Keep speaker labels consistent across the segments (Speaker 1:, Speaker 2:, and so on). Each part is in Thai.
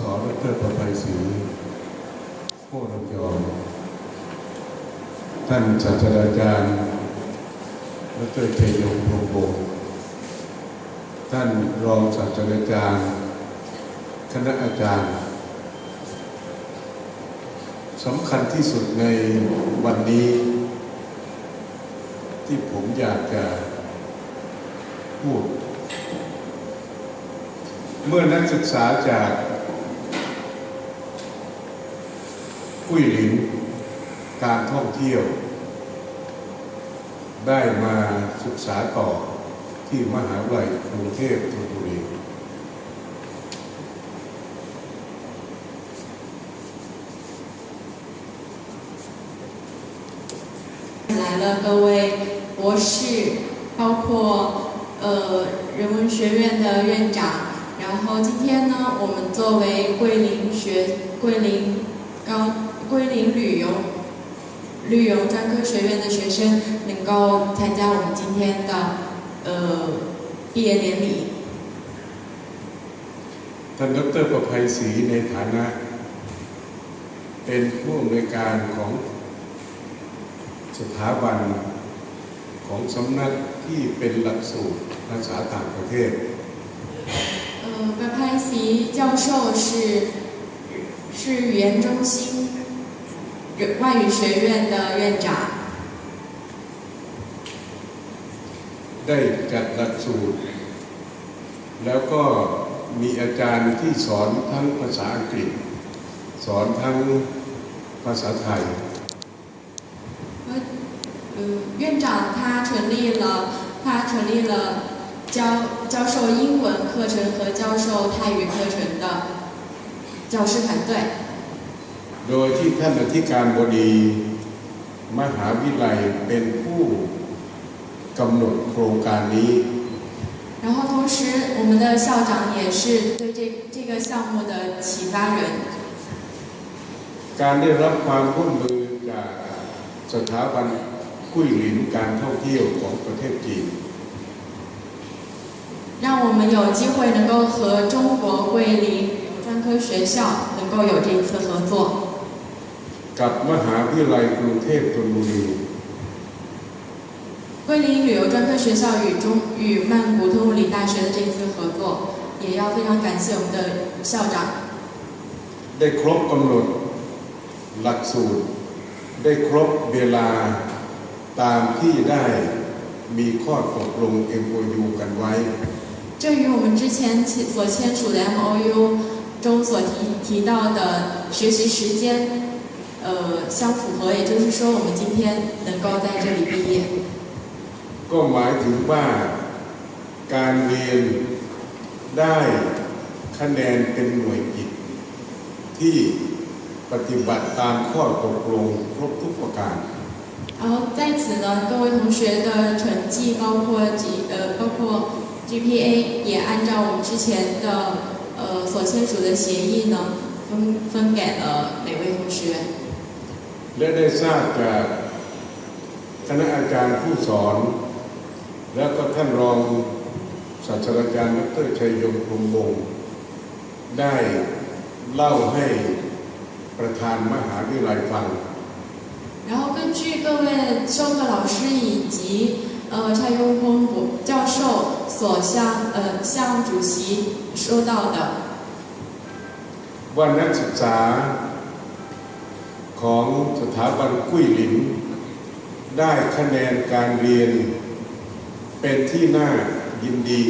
Speaker 1: สดรประภัยศรีโคตรยอมท่านศาสตราจารย์ดรชัยยงพรหมวงศ์ท่านรองศาสตราจารย์ คณะอาจารย์สำคัญที่สุดในวันนี้ ที่ผมอยากจะพูด เมื่อนักศึกษาจาก กุ้ยหลินการท่องเที่ยว ได้มาศึกษาต่อที่มหาวิทยาลัยกรุงเทพธนบุรี
Speaker 2: 来了各位博士，包括呃人文学院的院长。然后今天呢，我们作为桂林学桂林高 桂林旅游旅游专科学院的学生，能够参加我们今天的呃毕业典礼。
Speaker 1: ท่านดรประภัยศรีในฐานะ เป็นผู้อำนวยการของสถาบันของสำนักที่เป็นหลักสูตรภาษาต่างประเทศ
Speaker 2: 呃，白拍席教授是是语言中心 外语学院的院长。
Speaker 1: ได้จัดหลักสูตร แล้วก็มีอาจารย์ที่สอนทั้งภาษาอังกฤษ สอนทั้งภาษาไทย
Speaker 2: 呃，嗯，院长他成立了，他成立了教教授英文课程和教授泰语课程的教师团队。
Speaker 1: โดยที่ท่านอธิการบดีมหาวิทยาลัยเป็นผู้กำหนดโครงการนี้
Speaker 2: 然后同时，我们的校长也是对这这个项目的启发人。
Speaker 1: การได้รับความร่วมมือจากสถาบันกุ้ยหลินการท่องเที่ยวของประเทศจีน
Speaker 2: 让我们有机会能够和中国桂林专科学校能够有这一次合作，
Speaker 1: กับมหาวิทยาลัยกรุงเทพธนบุรี
Speaker 2: 桂林旅游专科学校与中与曼谷通物理大学的这一次合作，也要非常感谢我们的校长。
Speaker 1: ได้ครบกำหนดหลักสูตร ได้ครบเวลาตามที่ได้มีข้อตกลง MOU กันไว้
Speaker 2: 这与我们之前签所签署的 MOU 中所提提到的学习时间， 呃，相符合。也就是说，我们今天能够在这里毕业。
Speaker 1: ก็หมายถึงว่าการเรียนได้คะแนนเป็นหน่วยกิตที่ปฏิบัติตามข้อตกลงครบทุกประการ
Speaker 2: 然后在此呢，各位同学的成绩，包括 G 呃，包括 GPA，也按照我们之前的呃所签署的协议呢，分分给了每位同学。
Speaker 1: และได้ทราบจากคณะอาจารย์ผู้สอน แล้วก็ท่านรองศาสตราจารย์ดรชัยยงพรหมวงศ์ได้เล่าให้ประธานมหาวิทยาลัยฟัง
Speaker 2: 然后根据各位授课老师以及呃蔡永峰教授所向呃向主席说到的，
Speaker 1: ว่านักศึกษา ของสถาบันกุ้ยหลิน ได้คะแนนการเรียนเป็นที่น่ายินดี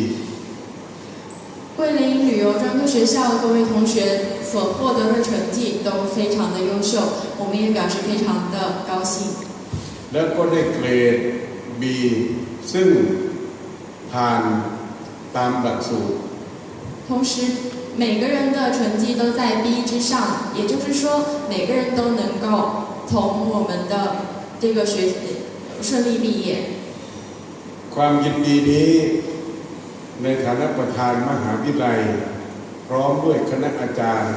Speaker 2: 桂林旅游专科学校各位同学所获得的成绩都非常的优秀，我们也表示非常的高兴。
Speaker 1: แล้วก็ได้เกรด B ซึ่งผ่านตามหลักสูตร
Speaker 2: 同时，每个人的成绩都在 B 之上，也就是说，每个人都能够从我们的这个学顺利毕业。
Speaker 1: ความยินดีนี้ในฐานะประธานมหาวิทยาลัย พร้อมด้วยคณะอาจารย์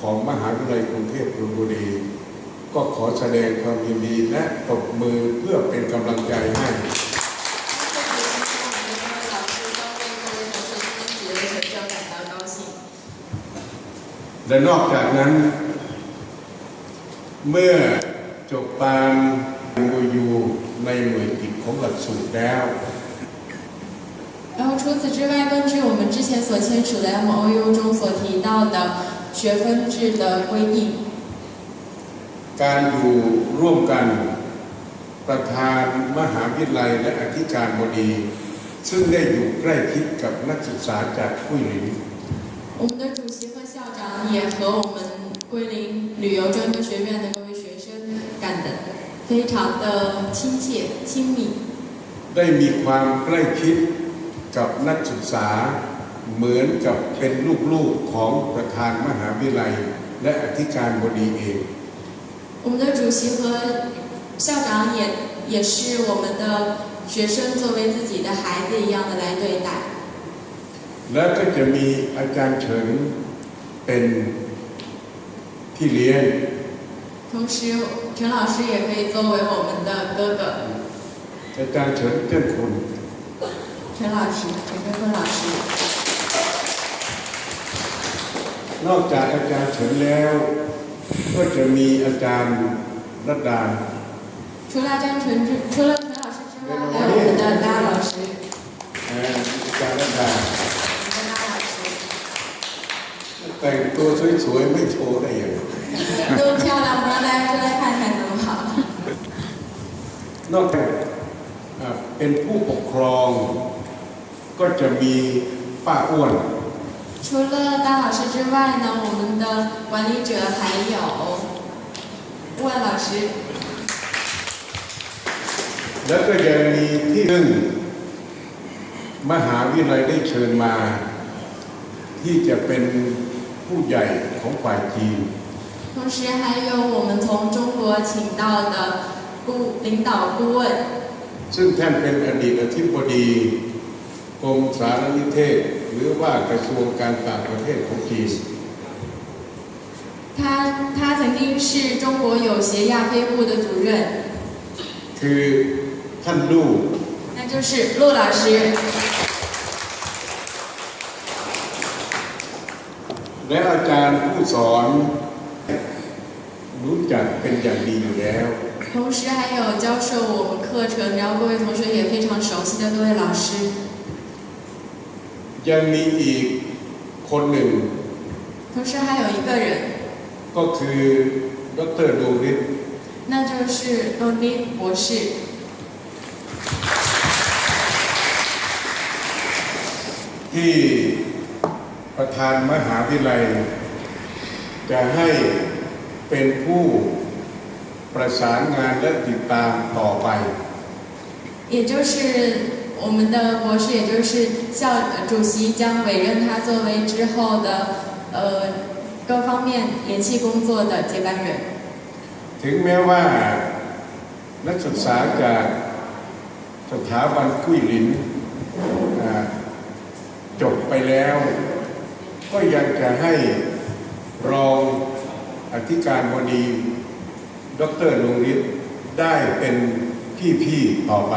Speaker 1: ของมหาวิทยาลัยกรุงเทพธนบุรี ก็ขอแสดงความยินดีและตบมือเพื่อเป็นกำลังใจให้ และนอกจากนั้น เมื่อจบตามโมยูในหน่วยกิจของหลักสูตรแล้ว
Speaker 2: 然后除此之外，根据我们之前所签署的 MOU 中所提到的学分制的规定，
Speaker 1: การอยู่ร่วมกันประธานมหาวิทยาลัยและอธิการบดี ซึ่งได้อยู่ใกล้ชิดกับนักศึกษาจากกุ้ยหลิน
Speaker 2: 我们的主席和校长 也和我们桂林旅游专科学院的各位学生感的非常的亲切亲密。
Speaker 1: ได้มีความใกล้ชิดกับนักศึกษา เหมือนกับเป็นลูกๆของประธานมหาวิทยาลัย และอธิการบดีเอง
Speaker 2: 我们的主席和校长也也是我们的学生作为自己的孩子一样的来对待。
Speaker 1: แล้วก็จะมีอาจารย์เฉิน เป็นพี่เลี้ยง
Speaker 2: 同时，陈老师也可以作为我们的哥哥，
Speaker 1: อาจารย์เฉินเจ้าคุณ
Speaker 2: 陈老师，陈根坤老师。
Speaker 1: นอกจากอาจารย์เฉินแล้ว ก็จะมีอาจารย์รัตดา
Speaker 2: 除了张纯之，除了陈老师之外，还有我们的大老师，
Speaker 1: เอ่ออาจารย์รัตดา
Speaker 2: 我们的大老师
Speaker 1: แต่งตัวสวยๆไม่โชว์ได้ยังไง
Speaker 2: 都漂亮，不让大家出来看看怎么好？
Speaker 1: นอกจากเอ่อเป็นผู้ปกครอง ก็จะมีป้าอ้วน
Speaker 2: 除了大老师之外呢，我们的管理者还有问老师，
Speaker 1: แล้วก็ยังมีที่หนึ่งมหาวิทยาลัยได้เชิญมา ที่จะเป็น ผู้ใหญ่ของฝ่ายจีน
Speaker 2: 同时还有我们从中国请到的顾领导顾问，
Speaker 1: ซึ่งท่านเป็นอดีตอธิบดีกรมสารนิเทศ หรือว่ากระทรวงการต่างประเทศของจีน
Speaker 2: 他他曾经是中国有协亚非部的主任，
Speaker 1: คือท่านลู่
Speaker 2: 那就是陆老师。
Speaker 1: และอาจารย์ผู้สอน รู้จักเป็นอย่างดีอยู่แล้ว
Speaker 2: 同时还有教授我们课程，然后各位同学也非常熟悉的各位老师。
Speaker 1: ยังมีอีกคนหนึ่ง
Speaker 2: 同时还有一个人，
Speaker 1: ก็คือดรดวงฤทธิ์
Speaker 2: 那就是罗尼博士。
Speaker 1: ที่ ประธานมหาวิทยาลัย จะให้เป็นผู้ประสานงานและติดตามต่อไป
Speaker 2: 也就是我们的博士，也就是校呃主席将委任他作为之后的呃各方面联系工作的接班人。
Speaker 1: ถึงแม้ว่านักศึกษาจากสถาบันกุ้ยหลินอ่าจบไปแล้ว ก็ยังจะให้รองอธิการบดี ดรดวงฤทธิ์ได้เป็นพี่ๆต่อไป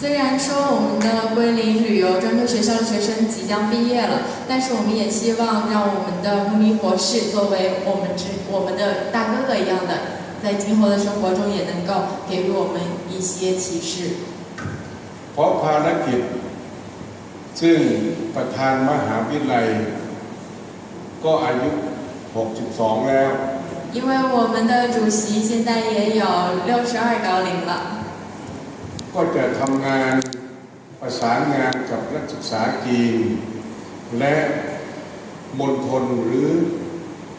Speaker 2: 虽然说我们的桂林旅游专科学校的学生即将毕业了，但是我们也希望让我们的温明博士作为我们之我们的大哥哥一样的，在今后的生活中也能够给予我们一些启示。
Speaker 1: เพราะภารกิจ ซึ่งประธานมหาวิทยาลัย ก็อายุ 62 แล้ว
Speaker 2: 因为我们的主席现在也有六十二高龄了，
Speaker 1: ก็จะทำงานประสานงานกับนักศึกษาจีน และมณฑลหรือ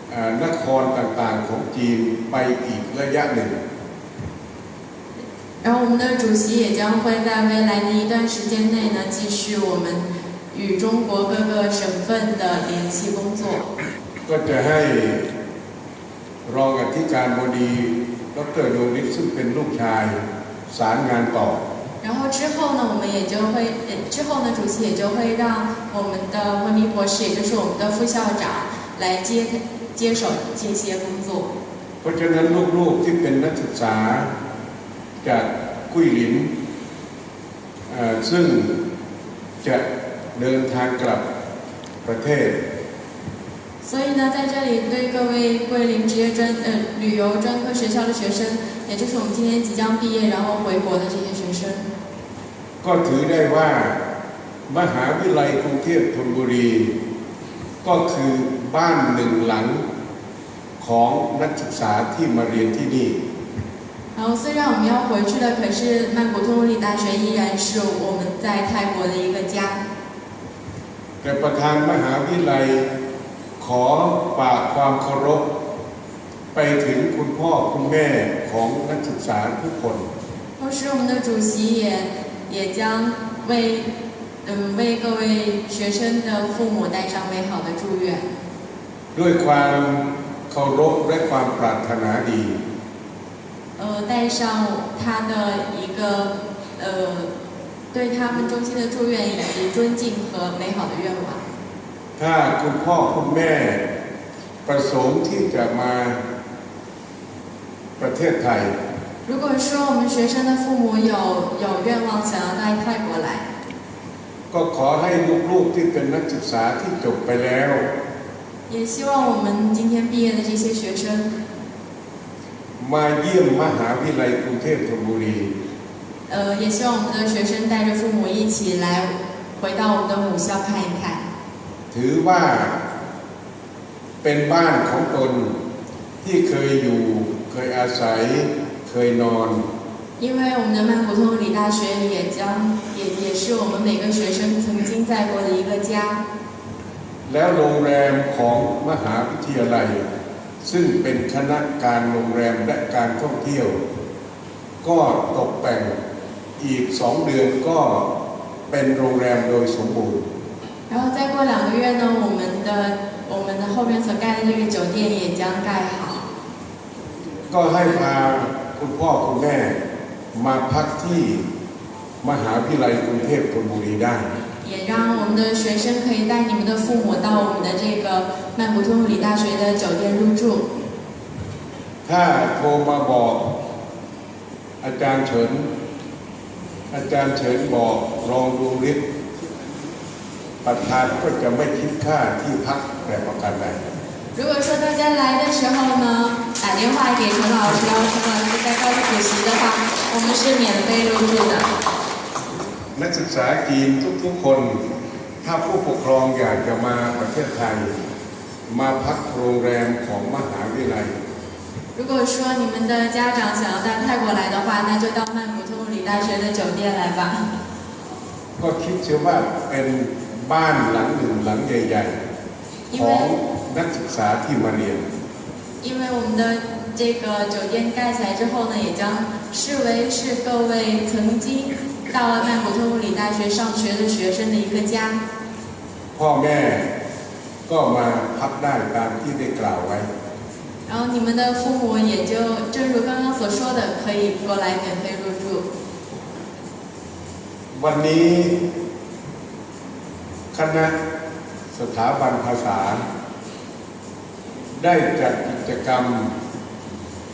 Speaker 1: เอ่อนครต่างๆของจีนไปอีกระยะหนึ่ง
Speaker 2: 然后我们的主席也将会在未来的一段时间内呢，继续我们与中国各个省份的联系工作。
Speaker 1: ก็จะให้รองอธิการบดี ดรดวงฤทธิ์ซึ่งเป็นลูกชายสารงานต่อ
Speaker 2: 然后之后呢，我们也就会，呃之后呢，主席也就会让我们的温明博士，也就是我们的副校长来接接手这些工作。
Speaker 1: เพราะฉะนั้นลูกๆที่เป็นนักศึกษา จากกุ้ยหลินเอ่อซึ่งจะเดินทางกลับประเทศ
Speaker 2: 所以呢，在这里对各位桂林职业专呃旅游专科学校的学生，也就是我们今天即将毕业然后回国的这些学生，
Speaker 1: ก็ถือได้ว่ามหาวิทยาลัยกรุงเทพธนบุรี ก็คือบ้านหนึ่งหลังของนักศึกษาที่มาเรียนที่นี่
Speaker 2: 然后虽然我们要回去了，可是曼谷通文理大学依然是我们在泰国的一个家。
Speaker 1: แต่ประธานมหาวิทยาลัยขอฝากความเคารพ ไปถึงคุณพ่อคุณแม่ของนักศึกษาทุกคน
Speaker 2: 同时，我们的主席也也将为嗯为各位学生的父母带上美好的祝愿，
Speaker 1: ด้วยความเคารพและความปรารถนาดี
Speaker 2: 呃，带上他的一个呃对他们衷心的祝愿以及尊敬和美好的愿望。
Speaker 1: ถ้าคุณพ่อคุณแม่ประสงค์ที่จะมาประเทศไทย
Speaker 2: 如果说我们学生的父母有有愿望想要到泰国来，
Speaker 1: ก็ขอให้ลูกๆที่เป็นนักศึกษาที่จบไปแล้ว
Speaker 2: 也希望我们今天毕业的这些学生，
Speaker 1: มาเยี่ยมมหาวิทยาลัยกรุงเทพธนบุรี
Speaker 2: 呃，也希望我们的学生带着父母一起来回到我们的母校看一看。
Speaker 1: ถือว่าเป็นบ้านของตนที่เคยอยู่ เคยอาศัย เคยนอน
Speaker 2: 因为我们的曼谷通文理大学也将也也是我们每个学生曾经在过的一个家，
Speaker 1: แล้วโรงแรมของมหาวิทยาลัย ซึ่งเป็นคณะการโรงแรมและการท่องเที่ยว ก็ตกแต่งอีกสองเดือนก็เป็นโรงแรมโดยสมบูรณ์
Speaker 2: 然后再过两个月呢，我们的我们的后面所盖的这个酒店也将盖好，
Speaker 1: ก็ให้พาคุณพ่อคุณแม่มาพักที่มหาวิทยาลัยกรุงเทพธนบุรีได้
Speaker 2: 也让我们的学生可以带你们的父母到我们的这个曼谷通文理大学的酒店入住。
Speaker 1: ถ้าโทรมาบอกอาจารย์เฉิน อาจารย์เฉินบอกรองดวงฤทธิ์ประธานก็จะไม่คิดค่าที่พักแต่ประการใด
Speaker 2: 如果说大家来的时候呢，打电话给陈老师，然后陈老师再告诉主席的话，我们是免费入住的。
Speaker 1: นักศึกษาจีนทุกๆคน ถ้าผู้ปกครองอยากจะมาประเทศไทย มาพักโรงแรมของมหาวิทยาลัย
Speaker 2: 如果说你们的家长想要到泰国来的话，那就到曼谷通文理大学的酒店来吧。
Speaker 1: ก็คิดเชื่อว่าเป็นบ้านหลังหนึ่งหลังใหญ่
Speaker 2: 因
Speaker 1: ๆ ของ
Speaker 2: 为
Speaker 1: นักศึกษาที่มาเรียน
Speaker 2: 因为我们的这个酒店盖起来之后呢，也将视为是各位曾经 到了曼谷通文理大学上学的学生的一个家。
Speaker 1: พ่อแม่ก็มาพักได้ตามที่ได้กล่าวไว้
Speaker 2: 然后你们的父母也就正如刚刚所说的，可以过来免费入住。
Speaker 1: วันนี้คณะสถาบันภาษา ได้จัดกิจกรรม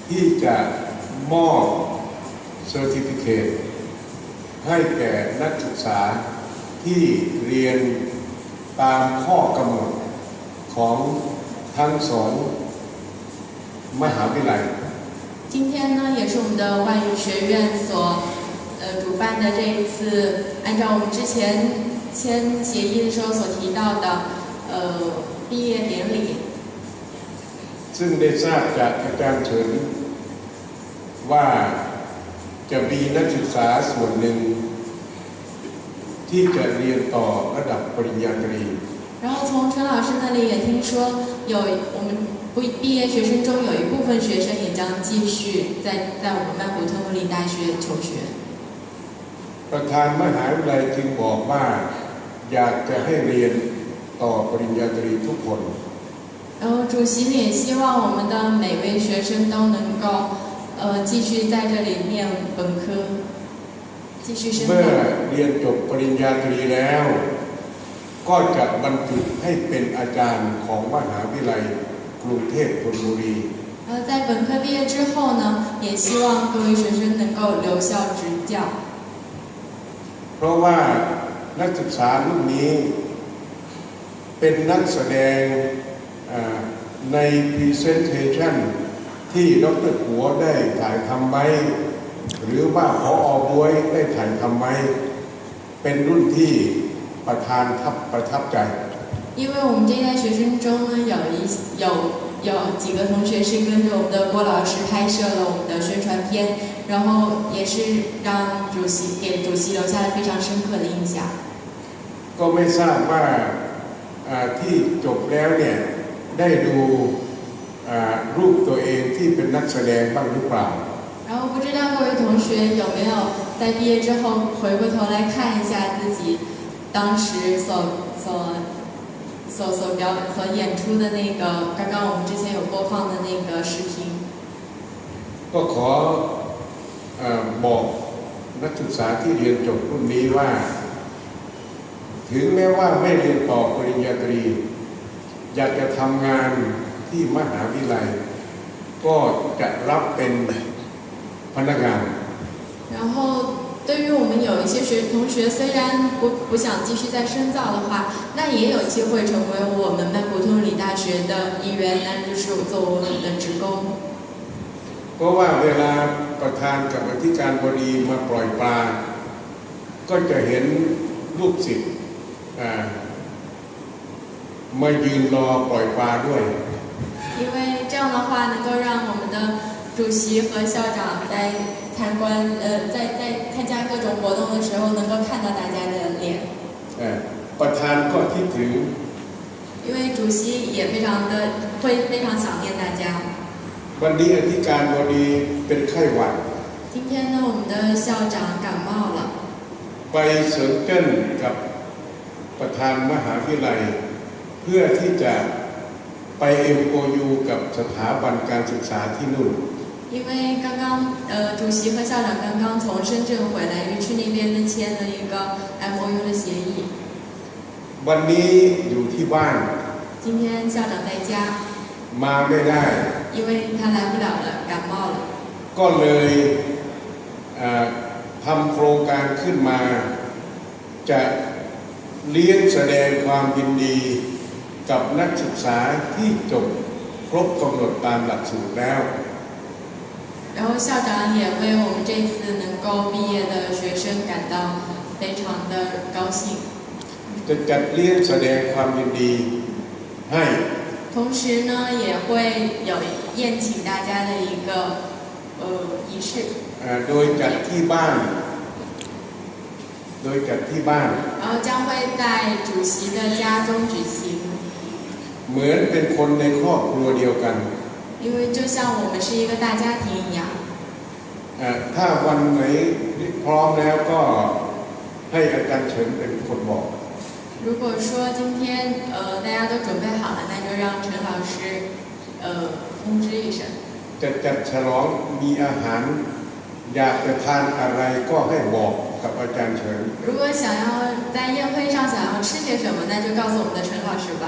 Speaker 1: ที่จะมอบเซอร์ติฟิเคต ให้แก่นักศึกษาที่เรียนตามข้อกำหนดของทั้งสองมหาวิทยาลัย
Speaker 2: 今天呢，也是我们的外语学院所呃主办的这一次，按照我们之前签协议的时候所提到的呃毕业典礼。
Speaker 1: ซึ่งได้ทราบจากอาจารย์เฉินว่า จะมีนักศึกษาส่วนหนึ่ง ที่จะเรียนต่อระดับปริญญาตรี
Speaker 2: 然后从陈老师那里也听说，有我们不毕业学生中有一部分学生也将继续在在我们曼谷特布里大学求学。
Speaker 1: ประธานมหาวิทยาลัยจึงบอกว่า อยากจะให้เรียนต่อปริญญาตรีทุกคน
Speaker 2: 然后主席呢也希望我们的每位学生都能够 呃继续在这里念本科，继续升
Speaker 1: เมื่อ
Speaker 2: 本。
Speaker 1: เรียนจบปริญญาตรีแล้ว ก็จะบรรจุให้เป็นอาจารย์ของมหาวิทยาลัยกรุงเทพธนบุรี
Speaker 2: 然后在本科毕业之后呢，也希望各位学生能够留校执教，
Speaker 1: เพราะว่านักศึกษารุ่นนี้ เป็นนักแสดง อ่าใน Presentation ที่ดรหัวได้ถ่ายทำไว้ หรือว่าพออบวยได้ถ่ายทำไว้ เป็นรุ่นที่ประธานทับประทับใจ
Speaker 2: 因为我们这一代学生中呢，有一有有几个同学是跟着我们的郭老师拍摄了我们的宣传片，然后也是让主席给主席留下了非常深刻的印象。
Speaker 1: ก็ไม่ทราบว่าอ่าที่จบแล้วเนี่ยได้ดูอ่า รูปตัวเองที่เป็นนักแสดงบ้างหรือเปล่า
Speaker 2: 然后不知道各位同学有没有在毕业之后回过头来看一下自己当时所所所所表所演出的那个刚刚我们之前有播放的那个视频。
Speaker 1: ก็ขอเออบอกนักศึกษาที่เรียนจบรุ่นนี้ว่า ถึงแม้ว่าไม่เรียนต่อปริญญาตรี อยากจะทำงาน ที่มหาวิทยาลัย ก็จะรับเป็นพนักงาน
Speaker 2: 然后，对于我们有一些学同学，虽然不不想继续再深造的话，那也有机会成为我们曼谷通理大学的一员，那就是做我们的职工。
Speaker 1: เพราะว่าเวลาประธานกับอธิการบดีมาปล่อยปลา ก็จะเห็นลูกศิษย์อ่ามายืนรอปล่อยปลาด้วย
Speaker 2: 因为这样的话，能够让我们的主席和校长在参观呃在在参加各种活动的时候，能够看到大家的脸。
Speaker 1: เอ่อประธานก็คิดถึง
Speaker 2: 因为主席也非常的会非常想念大家。
Speaker 1: วันนี้อธิการบดีเป็นไข้หวัด
Speaker 2: 今天呢，我们的校长感冒了。
Speaker 1: ไปเซิร์เกิลกับประธานมหาวิทยาลัย เพื่อที่จะ ไป MOU กับสถาบันการศึกษาที่นู่น
Speaker 2: 因为刚刚呃，主席和校长刚刚从深圳回来，因为去那边呢签了一个 MOU 的协议。
Speaker 1: วันนี้อยู่ที่บ้าน
Speaker 2: 今天校长在家，
Speaker 1: มาไม่ได้
Speaker 2: 因为他来不了了，感冒了，
Speaker 1: ก็เลยเอ่อทำโครงการขึ้นมา จะเลี้ยงแสดงความยินดี กับนักศึกษาที่จบครบกำหนดตามหลักสูตรแล้ว
Speaker 2: 然后校长也为我们这次能够毕业的学生感到非常的高兴。
Speaker 1: จะจัดเลี้ยงแสดงความยินดีให้
Speaker 2: 同时呢，也会有宴请大家的一个呃仪式，
Speaker 1: เอ่อโดยจัดที่บ้าน โดยจัดที่บ้าน
Speaker 2: 然后将会在主席的家中举行。
Speaker 1: เหมือนเป็นคนในครอบครัวเดียวกัน
Speaker 2: 因为就像我们是一个大家庭一样，
Speaker 1: เอ่อถ้าวันไหนพร้อมแล้วก็ให้อาจารย์เฉินเป็นคนบอก
Speaker 2: 如果说今天呃大家都准备好了，那就让陈老师呃通知一声。
Speaker 1: จะจัดฉลองมีอาหาร อยากจะทานอะไรก็ให้บอกกับอาจารย์เฉิน
Speaker 2: 如果想要在宴会上想要吃些什么，那就告诉我们的陈老师吧。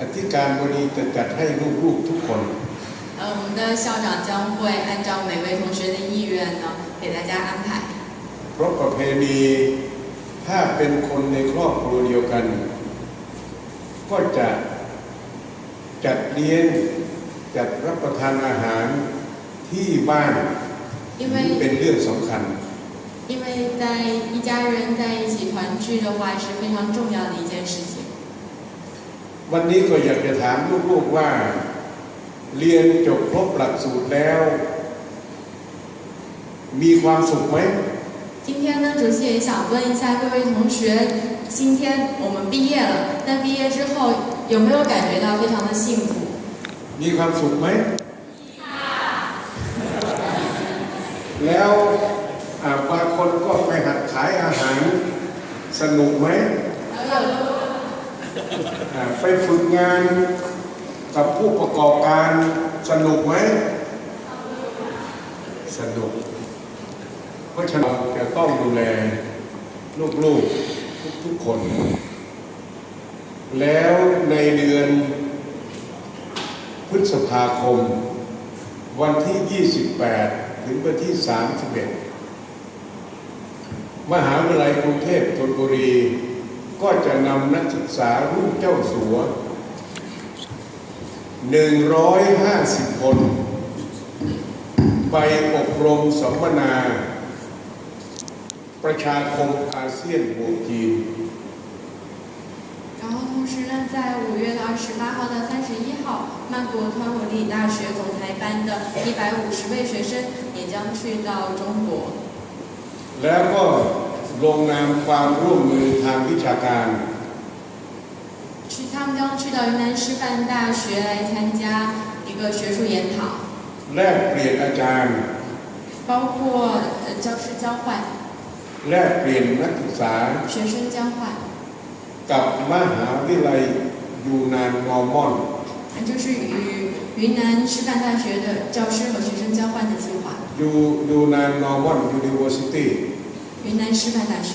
Speaker 1: อธิการบดีจะจัดให้ลูกๆทุกคน
Speaker 2: 呃，我们的校长将会按照每位同学的意愿呢，给大家安排。
Speaker 1: เพราะประเพณีถ้าเป็นคนในครอบครัวเดียวกัน ก็จะจัดเลี้ยงจัดรับประทานอาหารที่บ้าน
Speaker 2: 因
Speaker 1: เป็น
Speaker 2: 为
Speaker 1: เรื่องสำคัญ
Speaker 2: 因为在一家人在一起团聚的话是非常重要的一件事情。
Speaker 1: วันนี้ก็อยากจะถามลูกๆว่า เรียนจบครบหลักสูตรแล้ว มีความสุขไหม
Speaker 2: 今天呢，主席也想问一下各位同学，今天我们毕业了，那毕业之后有没有感觉到非常的幸福？
Speaker 1: มีความสุขไหม แล้วอ่าบางคนก็ไปหัดขายอาหารสนุกไหม
Speaker 2: 还有
Speaker 1: อ่า ไปฝึกงานกับผู้ประกอบการสนุกไหมสนุกเพราะฉะนั้นจะต้องดูแลลูกๆทุกๆคน แล้วในเดือนพฤษภาคม วันที่ 28 ถึงวันที่ 31 มหาวิทยาลัยกรุงเทพธนบุรี ก็จะนำนักศึกษารุ่นเจ้าสัว 150 คน ไปอบรมสัมมนา ประชาคมอาเซียนบวกจีน
Speaker 2: 然后同时呢，在五月的二十八号到三十一号，曼谷川文理大学总裁班的一百五十位学生也将去到中国。
Speaker 1: แล้วก็ ลงนามความร่วมมือทางวิชาการ
Speaker 2: 去，他们将去到云南师范大学来参加一个学术研讨，
Speaker 1: แลกเปลี่ยนอาจารย์
Speaker 2: 包括呃教师交换、
Speaker 1: แลกเปลี่ยนนักศึกษา
Speaker 2: 学生交换，
Speaker 1: กับมหาวิทยาลัยยูนานมอร์มอน
Speaker 2: 那就是与云南师范大学的教师和学生交换的计划。
Speaker 1: ยูยูนานมอร์มอนยูนิเวอร์ซิตี้
Speaker 2: 云南师范大学，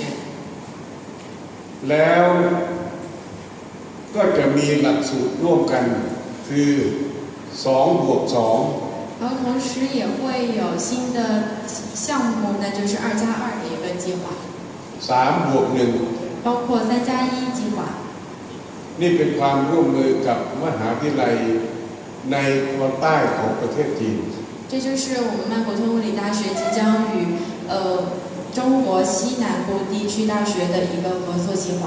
Speaker 1: แล้วก็จะมีหลักสูตรร่วมกัน คือ2บวก
Speaker 2: 然后同时也会有新的项目，那就是二加二的一个计划，
Speaker 1: 2 3บวก
Speaker 2: 包括三加一计划。
Speaker 1: 1 นี่เป็นความร่วมมือกับมหาวิทยาลัยในตอนใต้ของประเทศจีน
Speaker 2: 这就是我们曼谷通物理大学即将与呃 中国西南部地区大学的一个合作计划。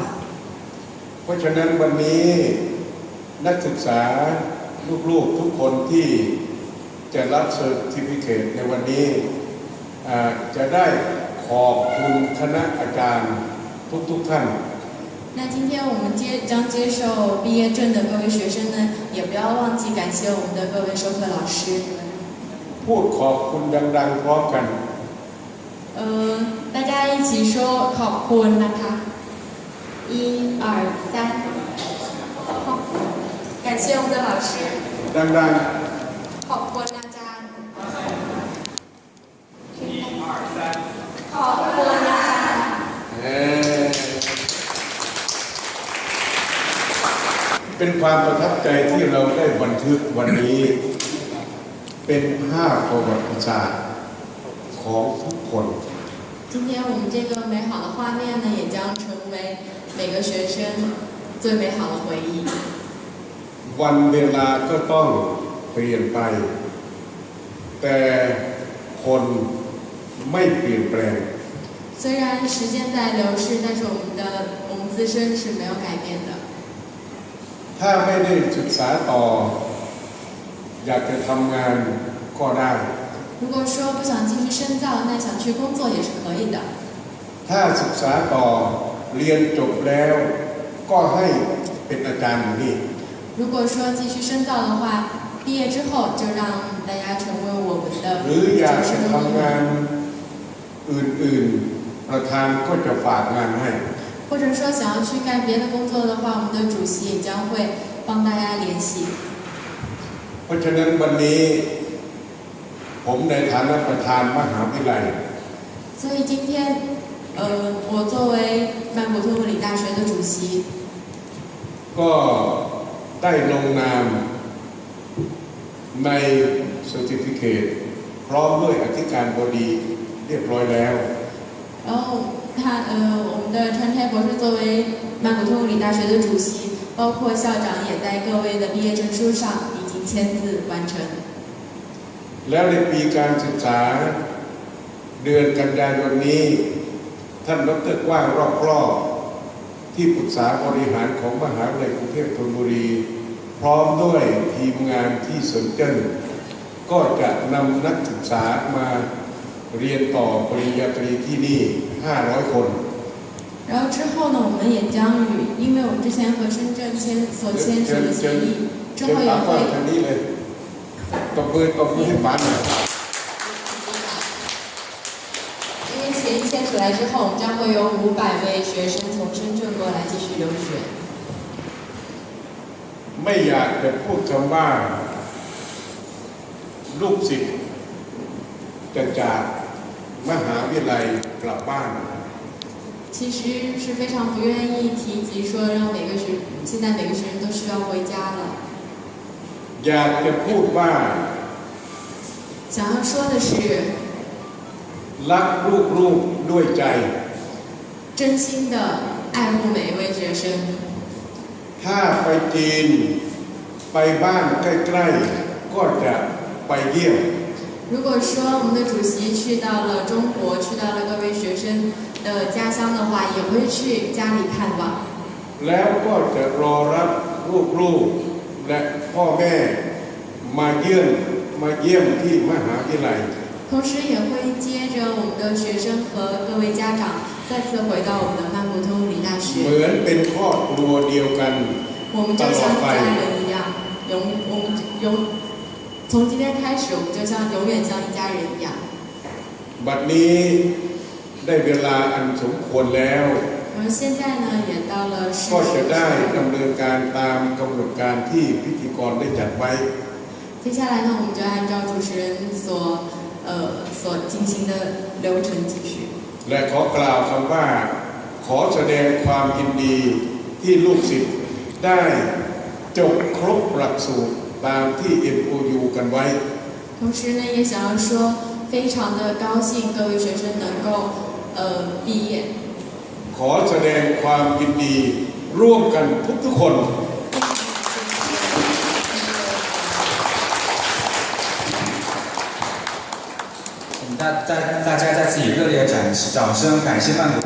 Speaker 1: เพราะฉะนั้นวันนี้นักศึกษาลูกๆทุกคนที่จะรับเซอร์ติฟิเคตในวันนี้อ่าจะได้ขอบคุณคณะอาจารย์ทุกๆท่าน
Speaker 2: 那今天我们接将接受毕业证的各位学生呢，也不要忘记感谢我们的各位授课老师。
Speaker 1: พูดขอบคุณดังๆพร้อมกัน
Speaker 2: 呃，大家一起说ขอบคุณนะคะ一二三，好，感谢我们的老师，
Speaker 1: ดัง
Speaker 2: ขอบคุณอาจารย์ขอบคุณอาจารย์
Speaker 1: ๆเอ่อเป็นความประทับใจที่เราได้บันทึกวันนี้ เป็นภาพประวัติศาสตร์ ของทุกคน
Speaker 2: 今天我们这个美好的画面呢，也将成为每个学生最美好的回忆。
Speaker 1: วันเวลาก็ต้องเปลี่ยนไป แต่คนไม่เปลี่ยนแปลง
Speaker 2: 虽然时间在流逝，但是我们的我们自身是没有改变的。
Speaker 1: ถ้าไม่ได้ศึกษาต่อ อยากจะทำงานก็ได้
Speaker 2: 如果说不想继续深造，那想去工作也是可以的。
Speaker 1: ถ้าศึกษาต่อเรียนจบแล้ว ก็ให้เป็นอาจารย์อยู่นี่
Speaker 2: 如果说继续深造的话，毕业之后就让大家成为我们的
Speaker 1: หรืออยาก
Speaker 2: 教师
Speaker 1: จะ
Speaker 2: 的
Speaker 1: ทำ
Speaker 2: 秘
Speaker 1: งาน
Speaker 2: 密，
Speaker 1: อื่นๆ ประธานก็จะฝากงานให้
Speaker 2: 或者说想要去干别的工作的话，我们的主席也将会帮大家联系。
Speaker 1: เพราะฉะนั้นวันนี้ ผมในฐานะประธานมหาวิทยาลัย
Speaker 2: 所以今天，呃，我作为曼谷通物理大学的主席，
Speaker 1: ก็ได้ลงนามใน Certificate พร้อมด้วยอธิการบดีเรียบร้อยแล้ว
Speaker 2: 然后他呃，我们的川泰博士作为曼谷通物理大学的主席，包括校长也在各位的毕业证书上已经签字完成。
Speaker 1: แล้วในปีการศึกษา เดือนกันยายนนี้ ท่านดรกว้างรอบครอบที่ปรึกษาบริหารของมหาวิทยาลัยกรุงเทพธนบุรี พร้อมด้วยทีมงานที่สนเจิ้นก็จะนำนักศึกษามาเรียนต่อปริญญาตรีที่นี่ 500 คน
Speaker 2: 然后之后呢，我们也将与，因为我们之前和深圳签所签署的协议，之
Speaker 1: เชิญ
Speaker 2: 后也
Speaker 1: ป๋าฟัง
Speaker 2: 会
Speaker 1: ทางนี้เลย ตบมือตบมือให้ป๋าหน่อย
Speaker 2: 因为协议签署来之后，我们将会有五百位学生从深圳过来继续留学。
Speaker 1: ไม่อยากจะพูดคำว่า ลูกศิษย์จะจากมหาวิทยาลัยกลับบ้าน
Speaker 2: 其实是非常不愿意提及说让每个学，现在每个学生都需要回家了。
Speaker 1: อยากจะพูดว่า
Speaker 2: 想要说的是，
Speaker 1: รักลูกๆด้วยใจ
Speaker 2: 真心的爱护每一位学生。
Speaker 1: ถ้าไปจีน ไปบ้านใกล้ๆ ก็จะไปเยี่ยม
Speaker 2: 如果说我们的主席去到了中国，去到了各位学生的家乡的话，也会去家里看望。
Speaker 1: แล้วก็จะรอรับลูกๆ และพ่อแม่มาเยี่ยมมาเยี่ยมที่มหาวิทยาลัย
Speaker 2: 同时也会接着我们的学生和各位家长再次回到我们的曼谷通物理大
Speaker 1: เห
Speaker 2: 学。
Speaker 1: มือนเป็นครอบครัวเดียวกัน
Speaker 2: 我们就像家人一样，永我们永从今天开始，我们就像永远像一家人一样。
Speaker 1: บัดนี้ได้เวลาอันสมควรแล้ว
Speaker 2: 我们现在呢，也到了是
Speaker 1: ก็จะได้ดำเนินการตามกำหนดการที่พิธีกรได้จัดไว้
Speaker 2: 接下来呢，我们就按照主持人所呃所进行的流程继续。
Speaker 1: และขอกล่าวคำว่า ขอแสดงความยินดีที่ลูกศิษย์ได้จบครบหลักสูตรตามที่ MOU กันไว้
Speaker 2: 同时呢，也想要说，非常的高兴各位学生能够呃毕业。
Speaker 1: ขอแสดงความยินดีร่วมกันทุกๆคน
Speaker 3: 大大大家再次以热烈的掌掌声感谢曼谷